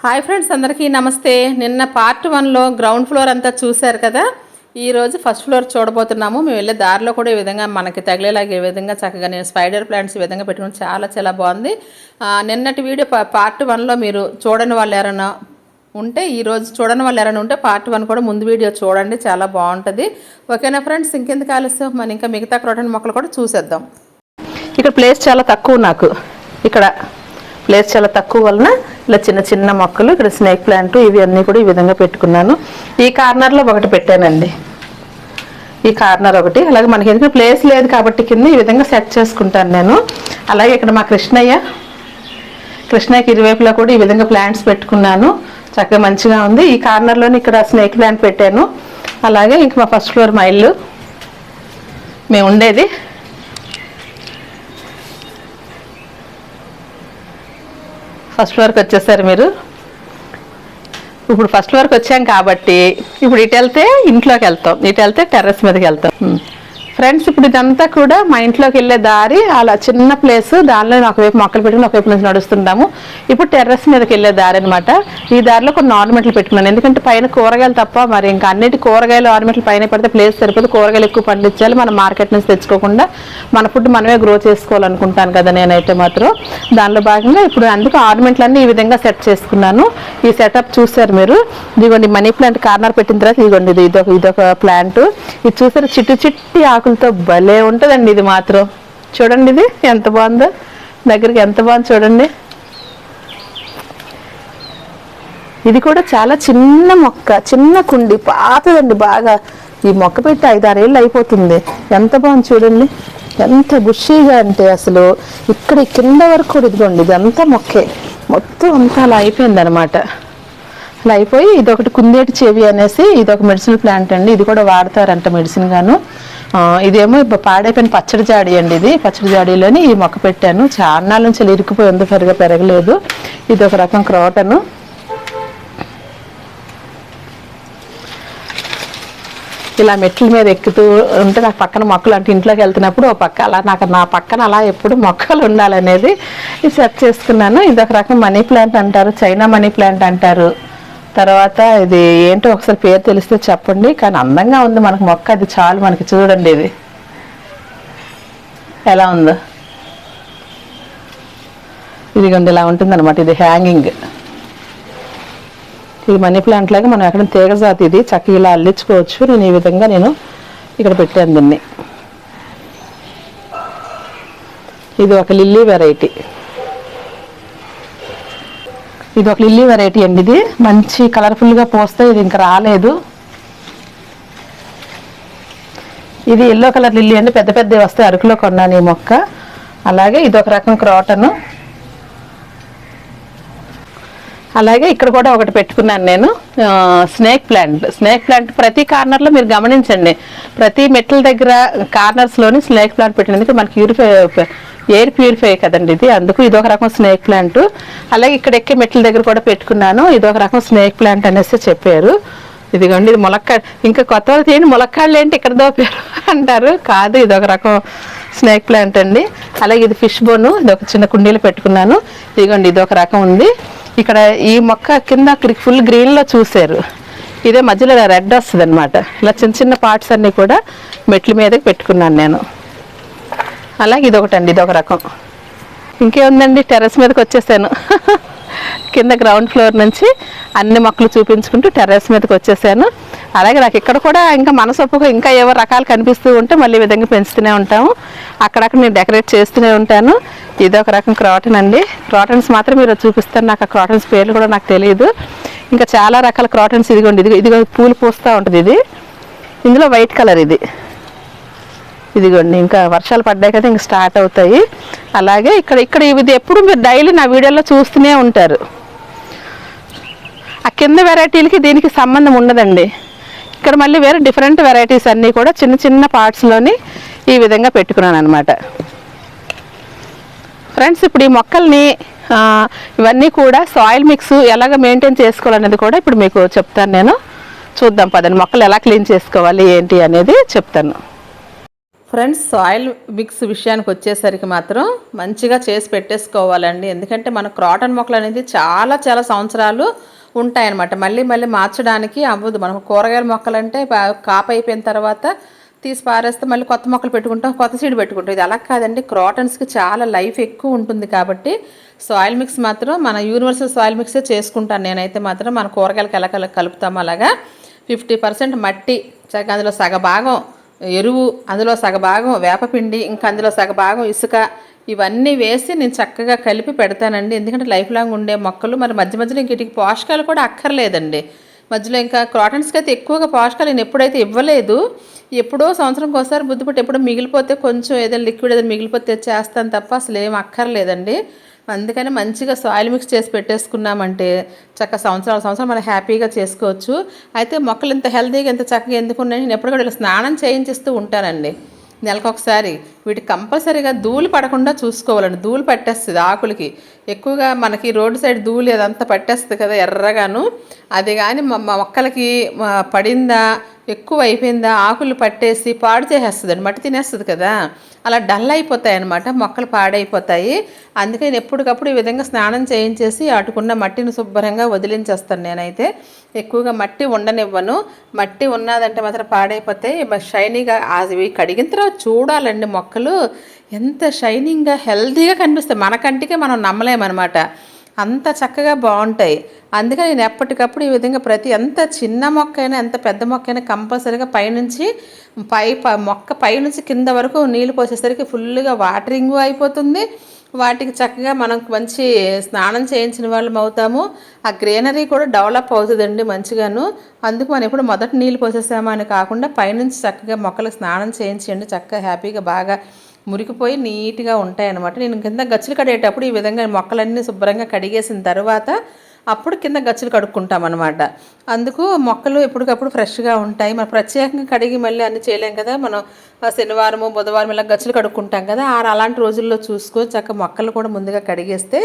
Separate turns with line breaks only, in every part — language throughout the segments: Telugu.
హాయ్ ఫ్రెండ్స్ అందరికీ నమస్తే. నిన్న పార్ట్ వన్లో గ్రౌండ్ ఫ్లోర్ అంతా చూశారు కదా? ఈరోజు ఫస్ట్ ఫ్లోర్ చూడబోతున్నాము. మేము వెళ్ళే దారిలో కూడా ఈ విధంగా మనకి తగిలేలాగా ఈ విధంగా చక్కగా నేను స్పైడర్ ప్లాంట్స్ ఈ విధంగా పెట్టుకుని చాలా చాలా బాగుంది. నిన్నటి వీడియో పార్ట్ వన్లో మీరు చూడని వాళ్ళు ఎవరైనా ఉంటే ఈరోజు చూడని వాళ్ళు ఎవరైనా ఉంటే పార్ట్ వన్ కూడా ముందు వీడియో చూడండి చాలా బాగుంటుంది. ఓకేనా ఫ్రెండ్స్? ఇంకెందుకు ఆలస్యం? మనం ఇంకా మిగతా క్రోటన్ మొక్కలు కూడా చూసేద్దాం.
ఇక్కడ ప్లేస్ చాలా తక్కువ నాకు. ఇక్కడ ప్లేస్ చాలా తక్కువ వలన ఇలా చిన్న చిన్న మొక్కలు ఇక్కడ స్నేక్ ప్లాంట్ ఇవి అన్నీ కూడా ఈ విధంగా పెట్టుకున్నాను. ఈ కార్నర్లో ఒకటి పెట్టానండి. ఈ కార్నర్ ఒకటి. అలాగే మనకి ఎందుకంటే ప్లేస్ లేదు కాబట్టి కింద ఈ విధంగా సెట్ చేసుకుంటాను నేను. అలాగే ఇక్కడ మా కృష్ణయ్య కృష్ణయ్యకి ఇరువైపులా కూడా ఈ విధంగా ప్లాంట్స్ పెట్టుకున్నాను. చక్కగా మంచిగా ఉంది. ఈ కార్నర్లోనే ఇక్కడ స్నేక్ ప్లాంట్ పెట్టాను. అలాగే ఇంక మా ఫస్ట్ ఫ్లోర్ మా ఇల్లు. మేము ఉండేది. ఫస్ట్ వరకు వచ్చేసారు మీరు? ఇప్పుడు ఫస్ట్ వరకు వచ్చాం కాబట్టి ఇప్పుడు ఇటు వెళ్తే ఇంట్లోకి వెళ్తాం. ఇటు వెళ్తే టెర్రస్ మీదకి వెళ్తాం. Hmm. ఫ్రెండ్స్ ఇప్పుడు ఇదంతా కూడా మా ఇంట్లోకి వెళ్ళే దారి అలా చిన్న ప్లేస్ దానిలో ఒకవైపు మొక్కలు పెట్టుకుని ఒకవైపు నుంచి నడుస్తుంటాము ఇప్పుడు టెర్రస్ మీదకి వెళ్ళే దారి అనమాట ఈ దారిలో కొన్ని ఆర్నమెంట్లు పెట్టుకున్నాను. ఎందుకంటే పైన కూరగాయలు తప్ప మరి ఇంకా అన్నిటి కూరగాయలు ఆర్నమెంట్లు పైన పెడితే ప్లేస్ సరిపోతే కూరగాయలు ఎక్కువ పండించాలి. మనం మార్కెట్ నుంచి తెచ్చుకోకుండా మన ఫుడ్ మనమే గ్రో చేసుకోవాలనుకుంటాను కదా నేనైతే మాత్రం. దానిలో భాగంగా ఇప్పుడు అందుకు ఆర్నమెంట్లన్నీ ఈ విధంగా సెట్ చేసుకున్నాను. ఈ సెటప్ చూసారు మీరు. ఇదిగోండి మనీ ప్లాంట్ కార్నర్ పెట్టిన తర్వాత ఇదిగోండి ఇది ఇదొక ఇదొక ప్లాంట్ ఇది చూసారు? చిట్టు చిట్టి ఆకులతో భలే ఉంటుందండి ఇది మాత్రం. చూడండి ఇది ఎంత బాగుందో. దగ్గరికి ఎంత బాగుంది చూడండి. ఇది కూడా చాలా చిన్న మొక్క చిన్న కుండి పాతదండి బాగా. ఈ మొక్క పెట్టి ఐదారేళ్ళు అయిపోతుంది. ఎంత బాగుంది చూడండి. ఎంత బుషీగా అంటే అసలు ఇక్కడ కింద వరకు కూడా ఇదిగోండి ఇదంతా మొక్కే. మొత్తం అంతా అలా అయిపోయింది అనమాట అలా అయిపోయి ఇది ఒకటి కుందేటి చెవి అనేసి ఇది ఒక మెడిసిన్ ప్లాంట్ అండి. ఇది కూడా వాడతారంట మెడిసిన్ గాను. ఇదేమో ఇప్పుడు పాడైపోయిన పచ్చడి జాడి అండి ఇది. పచ్చడి జాడీలోని ఈ మొక్క పెట్టాను. చాలా నుంచి ఇలా ఇరుక్కుపోయి ఉంది సరిగా పెరగలేదు. ఇది ఒక రకం క్రోటను ఇలా మెట్ల మీద ఎక్కుతూ ఉంటే నాకు పక్కన మొక్కలు అంటే ఇంట్లోకి వెళ్తున్నప్పుడు ఓ పక్క అలా నాకు నా పక్కన అలా ఎప్పుడు మొక్కలు ఉండాలనేది సెర్చ్ సెట్ చేసుకున్నాను. ఇది ఒక రకం మనీ ప్లాంట్ అంటారు. చైనా మనీ ప్లాంట్ అంటారు. తర్వాత ఇది ఏంటో ఒకసారి పేరు తెలిస్తే చెప్పండి. కానీ అందంగా ఉంది మనకు మొక్క అది చాలు మనకి చూడండి ఇది. ఎలా ఉందో. ఇదిగోండి ఇలా ఉంటుందన్నమాట ఇది హ్యాంగింగ్. ఇది మనీ ప్లాంట్ లాగా మనం ఎక్కడ తీగ జాతి ఇది చక్కగా ఇలా అల్లించుకోవచ్చు. నేను ఈ విధంగా నేను ఇక్కడ పెట్టాను దీన్ని. ఇది ఒక లిల్లీ వెరైటీ. ఇది ఒక లిల్లీ వెరైటీ అండి ఇది. మంచి కలర్ఫుల్గా పోస్తే ఇది ఇంకా రాలేదు. ఇది ఎల్లో కలర్ లిల్లీ అండి. పెద్ద పెద్దవి వస్తాయి. అరకులో కొన్నాను ఈ మొక్క. అలాగే ఇది ఒక రకం క్రాటను. అలాగే ఇక్కడ కూడా ఒకటి పెట్టుకున్నాను నేను స్నేక్ ప్లాంట్ స్నేక్ ప్లాంట్ ప్రతి కార్నర్లో మీరు గమనించండి. ప్రతి మెట్ల దగ్గర కార్నర్స్లోని స్నేక్ ప్లాంట్ పెట్టిన ఎందుకంటే మనకి ప్యూరిఫై ఎయిర్ ప్యూరిఫై కదండి ఇది. అందుకు ఇది ఒక రకం స్నేక్ ప్లాంట్ అలాగే ఇక్కడ ఎక్కే మెట్ల దగ్గర కూడా పెట్టుకున్నాను. ఇది ఒక రకం స్నేక్ ప్లాంట్ అనేసి చెప్పారు. ఇదిగోండి ఇది ములక్కాడ ఇంకా కొత్త వాళ్ళు తీయండి. ములక్కాళ్ళు ఏంటి ఇక్కడ దోపారు అంటారు. కాదు ఇది ఒక రకం స్నేక్ ప్లాంట్ అండి. అలాగే ఇది ఫిష్ బోను ఇది ఒక చిన్న కుండీలో పెట్టుకున్నాను. ఇదిగోండి ఇది ఒక రకం ఉంది. ఇక్కడ ఈ మొక్క కింద అక్కడికి ఫుల్ గ్రీన్లో చూశారు. ఇదే మధ్యలో రెడ్ వస్తుంది అనమాట ఇలా చిన్న చిన్న పార్ట్స్ అన్నీ కూడా మెట్ల మీదకి పెట్టుకున్నాను నేను. అలాగే ఇదొకటండి ఇదొక ఇది ఒక రకం. ఇంకేముందండి? టెర్రస్ మీదకి వచ్చేసాను. కింద గ్రౌండ్ ఫ్లోర్ నుంచి అన్ని మొక్కలు చూపించుకుంటూ టెర్రస్ మీదకి వచ్చేసాను. అలాగే నాకు ఇక్కడ కూడా ఇంకా మనసొప్పుగా ఇంకా ఏవో రకాలు కనిపిస్తూ ఉంటే మళ్ళీ విధంగా పెంచుతూనే ఉంటాము. అక్కడక్కడ నేను డెకరేట్ చేస్తూనే ఉంటాను. ఇది ఒక రకం క్రాటన్ అండి. క్రాటన్స్ మాత్రం మీరు చూపిస్తాను. నాకు ఆ క్రాటన్స్ పేర్లు కూడా నాకు తెలియదు ఇంకా చాలా రకాల క్రాటన్స్ ఇదిగోండి ఇది ఇదిగో పూలు పూస్తూ ఉంటుంది ఇది. ఇందులో వైట్ కలర్ ఇది. ఇదిగోండి ఇంకా వర్షాలు పడ్డాయి కదా ఇంకా స్టార్ట్ అవుతాయి. అలాగే ఇక్కడ ఇక్కడ ఇది ఎప్పుడు మీరు డైలీ నా వీడియోలో చూస్తూనే ఉంటారు. కింద వెరైటీలకి దీనికి సంబంధం ఉండదండి. ఇక్కడ మళ్ళీ వేరే డిఫరెంట్ వెరైటీస్ అన్నీ కూడా చిన్న చిన్న పార్ట్స్లోని ఈ విధంగా పెట్టుకున్నాను అనమాట ఫ్రెండ్స్ ఇప్పుడు ఈ మొక్కల్ని ఇవన్నీ కూడా సాయిల్ మిక్స్ ఎలాగ మెయింటైన్ చేసుకోవాలనేది కూడా ఇప్పుడు మీకు చెప్తాను నేను. చూద్దాం పదండి మొక్కలు ఎలా క్లీన్ చేసుకోవాలి ఏంటి అనేది చెప్తాను.
ఫ్రెండ్స్ సాయిల్ మిక్స్ విషయానికి వచ్చేసరికి మాత్రం మంచిగా చేసి పెట్టేసుకోవాలండి. ఎందుకంటే మన క్రాటన్ మొక్కలు అనేది చాలా చాలా సంవత్సరాలు ఉంటాయన్నమాట. మళ్ళీ మళ్ళీ మార్చడానికి అవ్వదు. మనం కూరగాయల మొక్కలు అంటే కాపు అయిపోయిన తర్వాత తీసి పారేస్తే మళ్ళీ కొత్త మొక్కలు పెట్టుకుంటాం కొత్త సీడ్ పెట్టుకుంటాం. ఇది అలా కాదండి. క్రాటన్స్కి చాలా లైఫ్ ఎక్కువ ఉంటుంది కాబట్టి సాయిల్ మిక్స్ మాత్రం మన యూనివర్సల్ సాయిల్ మిక్సే చేసుకుంటాను నేనైతే మాత్రం. మన కూరగాయలకి ఎలా కలుపుతాము అలాగా. ఫిఫ్టీ పర్సెంట్ మట్టి చక్కగా అందులో సగభాగం ఎరువు అందులో సగభాగం వేపపిండి ఇంకా అందులో సగభాగం ఇసుక ఇవన్నీ వేసి నేను చక్కగా కలిపి పెడతానండి. ఎందుకంటే లైఫ్ లాంగ్ ఉండే మొక్కలు మరి మధ్య మధ్యలో ఇంక వీటికి పోషకాలు కూడా అక్కర్లేదండి. మధ్యలో ఇంకా క్రాటన్స్కి అయితే ఎక్కువగా పోషకాలు నేను ఎప్పుడైతే ఇవ్వలేదు ఎప్పుడో సంవత్సరంకి ఒకసారి బుద్ధిపట్టి ఎప్పుడో మిగిలిపోతే కొంచెం ఏదైనా లిక్విడ్ ఏదైనా మిగిలిపోతే చేస్తాను తప్ప అసలు ఏం అక్కర్లేదండి. అందుకని మంచిగా సాయిల్ మిక్స్ చేసి పెట్టేసుకున్నామంటే చక్క సంవత్సరాల సంవత్సరం మనం హ్యాపీగా చేసుకోవచ్చు. అయితే మొక్కలు ఇంత హెల్తీగా ఇంత చక్కగా ఎందుకున్నాయి నేను ఎప్పుడు కూడా స్నానం చేయించిస్తూ ఉంటానండి. నెలకొకసారి వీటికి కంపల్సరీగా ధూళి పడకుండా చూసుకోవాలండి. ధూళి పట్టేస్తుంది ఆకులకి. ఎక్కువగా మనకి రోడ్డు సైడ్ ధూళి అదంతా పట్టేస్తుంది కదా ఎర్రగాను. అది కానీ మా మొక్కలకి పడిందా ఎక్కువ అయిపోయిందా ఆకులు పట్టేసి పాడు చేసేస్తుంది మట్టి తినేస్తుంది కదా. అలా డల్ అయిపోతాయి అనమాట మొక్కలు పాడైపోతాయి. అందుకే నేను ఎప్పటికప్పుడు ఈ విధంగా స్నానం చేయించేసి అటుకున్న మట్టిని శుభ్రంగా వదిలించేస్తాను నేనైతే. ఎక్కువగా మట్టి ఉండనివ్వను. మట్టి ఉన్నదంటే మాత్రం పాడైపోతాయి షైనీగా అవి కడిగిన తర్వాత చూడాలండి మొక్కలు. ఎంత షైనింగ్గా హెల్తీగా కనిపిస్తాయి. మన కంటికే మనం నమ్మలేమన్నమాట. అంత చక్కగా బాగుంటాయి. అందుకని నేను ఎప్పటికప్పుడు ఈ విధంగా ప్రతి ఎంత చిన్న మొక్క అయినా ఎంత పెద్ద మొక్క అయినా కంపల్సరీగా పైనుంచి పై మొక్క పైనుంచి కింద వరకు నీళ్ళు పోసేసరికి ఫుల్గా వాటరింగ్ అయిపోతుంది. వాటికి చక్కగా మనం మంచి స్నానం చేయించిన వాళ్ళం అవుతాము. ఆ గ్రీనరీ కూడా డెవలప్ అవుతుందండి మంచిగాను. అందుకు మనం ఎప్పుడు మొదట నీళ్ళు పోసేసామా కాకుండా పైనుంచి చక్కగా మొక్కలకు స్నానం చేయించండి చక్కగా హ్యాపీగా బాగా మురికిపోయి నీట్గా ఉంటాయి అనమాట నేను కింద గచ్చులు కడిగేటప్పుడు ఈ విధంగా మొక్కలన్నీ శుభ్రంగా కడిగేసిన తర్వాత అప్పుడు కింద గచ్చులు కడుక్కుంటాం అనమాట అందుకు మొక్కలు ఎప్పటికప్పుడు ఫ్రెష్గా ఉంటాయి. మనం ప్రత్యేకంగా కడిగి మళ్ళీ అన్ని చేయలేం కదా. మనం శనివారం శనివారము బుధవారం ఇలా గచ్చులు కడుక్కుంటాం కదా. ఆ అలాంటి రోజుల్లో చూసుకొని చక్క మొక్కలు కూడా ముందుగా కడిగేస్తే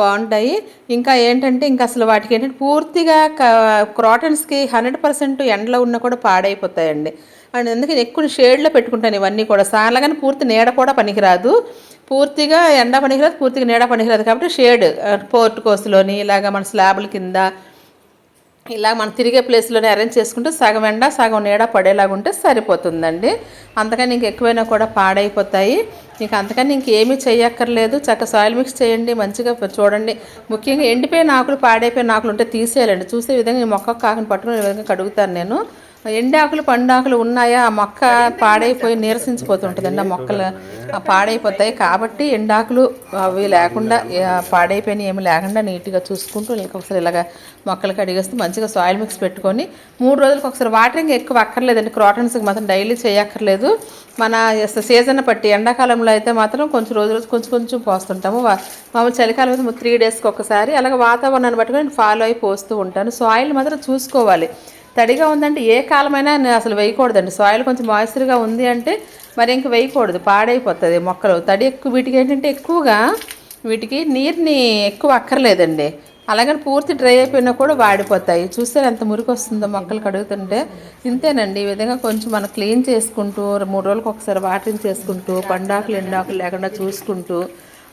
బాగుంటాయి. ఇంకా ఏంటంటే ఇంకా అసలు వాటికి ఏంటంటే పూర్తిగా క్రాటన్స్కి హండ్రెడ్ పర్సెంట్ ఎండలో ఉన్న కూడా పాడైపోతాయండి. అండ్ అందుకని ఎక్కువ షేడ్లో పెట్టుకుంటాను ఇవన్నీ కూడా. సార్లగానే పూర్తి నీడ కూడా పనికిరాదు. పూర్తిగా ఎండ పనికిరాదు పూర్తిగా నీడ పనికిరాదు కాబట్టి షేడ్ పోర్ట్ కోస్లోని ఇలాగ మన స్లాబుల కింద ఇలా మనం తిరిగే ప్లేస్లోనే అరేంజ్ చేసుకుంటే సగం ఎండ సగం నీడ పడేలాగా ఉంటే సరిపోతుందండి. అంతకని ఇంక ఎక్కువైనా కూడా పాడైపోతాయి. ఇంక అంతకని ఇంకేమీ చేయక్కర్లేదు చక్క సాయిల్ మిక్స్ చేయండి మంచిగా చూడండి. ముఖ్యంగా ఎండిపోయిన ఆకులు పాడైపోయిన ఆకులు ఉంటే తీసేయాలండి. చూసే విధంగా ఈ మొక్క కాకుని పట్టుకుని విధంగా కడుగుతాను నేను. ఎండాకులు పండాకులు ఉన్నాయా? ఆ మొక్క పాడైపోయి నీరసించిపోతుంటుందండి. ఆ మొక్కలు పాడైపోతాయి. కాబట్టి ఎండాకులు అవి లేకుండా ఆ, పాడైపోయినవి ఏమి లేకుండా నీట్గా చూసుకుంటూ నీకు ఒకసారి ఇలాగ మొక్కలు కడిగేస్తూ మంచిగా సాయిల్ మిక్స్ పెట్టుకొని మూడు రోజులకు ఒకసారి వాటరింగ్ ఎక్కువ అక్కర్లేదండి. క్రాటన్స్కి మాత్రం డైలీ చేయక్కర్లేదు. మన సీజన్ బట్టి ఎండాకాలంలో అయితే మాత్రం కొంచెం రోజు రోజు కొంచెం కొంచెం పోస్తుంటాము. మామూలు చలికాలం అయితే త్రీ డేస్కి ఒకసారి అలాగే వాతావరణాన్ని బట్టి నేను ఫాలో అయి పోస్తూ ఉంటాను. సాయిల్ మాత్రం చూసుకోవాలి. తడిగా ఉందంటే ఏ కాలమైనా అసలు వేయకూడదండి. సాయిల్ కొంచెం మాయిశ్చర్గా ఉంది అంటే మరి ఇంక వేయకూడదు పాడైపోతుంది మొక్కలు. తడి ఎక్కువ వీటికి ఏంటంటే ఎక్కువగా వీటికి నీరుని ఎక్కువ అక్కర్లేదండి. అలాగని పూర్తి డ్రై అయిపోయినా కూడా వాడిపోతాయి. చూస్తే ఎంత మురికి వస్తుందో మొక్కలు కడుగుతుంటే. ఇంతేనండి. ఈ విధంగా కొంచెం మనం క్లీన్ చేసుకుంటూ మూడు రోజులకు ఒకసారి వాటరింగ్ చేసుకుంటూ పండాకులు ఎండాకులు లేకుండా చూసుకుంటూ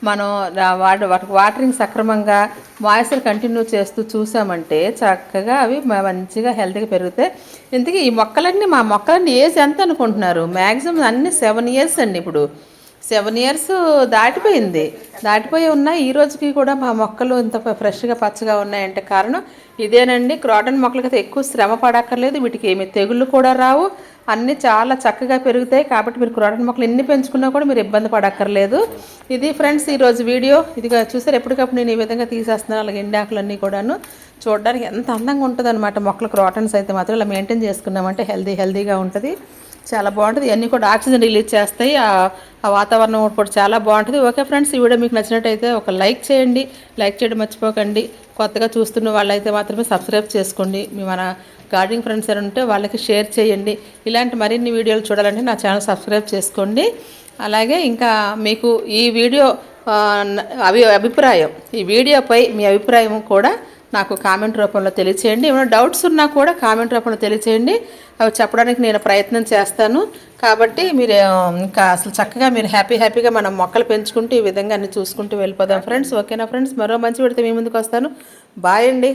మనం రా- వాటి వాటికి వాటరింగ్ సక్రమంగా మాయిశ్చర్ కంటిన్యూ చేస్తూ చూసామంటే చక్కగా అవి మంచిగా హెల్తీగా పెరుగుతాయి ఇంతకీ ఈ మొక్కలన్నీ మా మొక్కలన్నీ ఏజ్ ఎంత అనుకుంటున్నారు? మ్యాక్సిమం అన్ని సెవెన్ ఇయర్స్ అండి ఇప్పుడు. సెవెన్ ఇయర్స్ దాటిపోయింది. దాటిపోయి ఉన్నాయి ఈ రోజుకి కూడా మా మొక్కలు ఇంత ఫ్రెష్గా పచ్చగా ఉన్నాయంటే కారణం ఇదేనండి. క్రాటన్ మొక్కలకైతే ఎక్కువ శ్రమ పడక్కర్లేదు. వీటికి ఏమి తెగుళ్ళు కూడా రావు. అన్నీ చాలా చక్కగా పెరుగుతాయి కాబట్టి మీరు క్రాటన్ మొక్కలు ఎన్ని పెంచుకున్నా కూడా మీరు ఇబ్బంది పడక్కర్లేదు. ఇది ఫ్రెండ్స్ ఈరోజు వీడియో. ఇదిగా చూసారు ఎప్పటికప్పుడు నేను ఈ విధంగా తీసేస్తున్నాను. అలాగే ఎండాకులన్నీ కూడాను. చూడడానికి ఎంత అందంగా ఉంటుంది అనమాట మొక్కలు క్రాటన్స్ అయితే మాత్రం. ఇలా మెయింటైన్ చేసుకున్నామంటే హెల్దీ హెల్దీగా ఉంటుంది. చాలా బాగుంటుంది. ఇవన్నీ కూడా ఆక్సిజన్ రిలీజ్ చేస్తాయి. ఆ ఆ వాతావరణం కూడా చాలా బాగుంటుంది. ఓకే ఫ్రెండ్స్ ఈ వీడియో మీకు నచ్చినట్టయితే ఒక లైక్ చేయండి. లైక్ చేయడం మర్చిపోకండి. కొత్తగా చూస్తున్న వాళ్ళైతే మాత్రమే సబ్స్క్రైబ్ చేసుకోండి. మీ మన గార్డెనింగ్ ఫ్రెండ్స్ ఎవరు ఉంటే వాళ్ళకి షేర్ చేయండి. ఇలాంటి మరిన్ని వీడియోలు చూడాలంటే నా ఛానల్ సబ్స్క్రైబ్ చేసుకోండి. అలాగే ఇంకా మీకు ఈ వీడియో అభి అభిప్రాయం ఈ వీడియోపై మీ అభిప్రాయం కూడా నాకు కామెంట్ రూపంలో తెలియచేయండి. ఏమైనా డౌట్స్ ఉన్నా కూడా కామెంట్ రూపంలో తెలియచేయండి. అవి చెప్పడానికి నేను ప్రయత్నం చేస్తాను. కాబట్టి మీరు ఇంకా అసలు చక్కగా మీరు హ్యాపీ హ్యాపీగా మనం మొక్కలు పెంచుకుంటూ ఈ విధంగా అన్ని చూసుకుంటూ వెళ్ళిపోదాం. ఫ్రెండ్స్ ఓకేనా ఫ్రెండ్స్? మరో మంచి పెడితే మీ ముందుకు వస్తాను. బాయ్ అండి.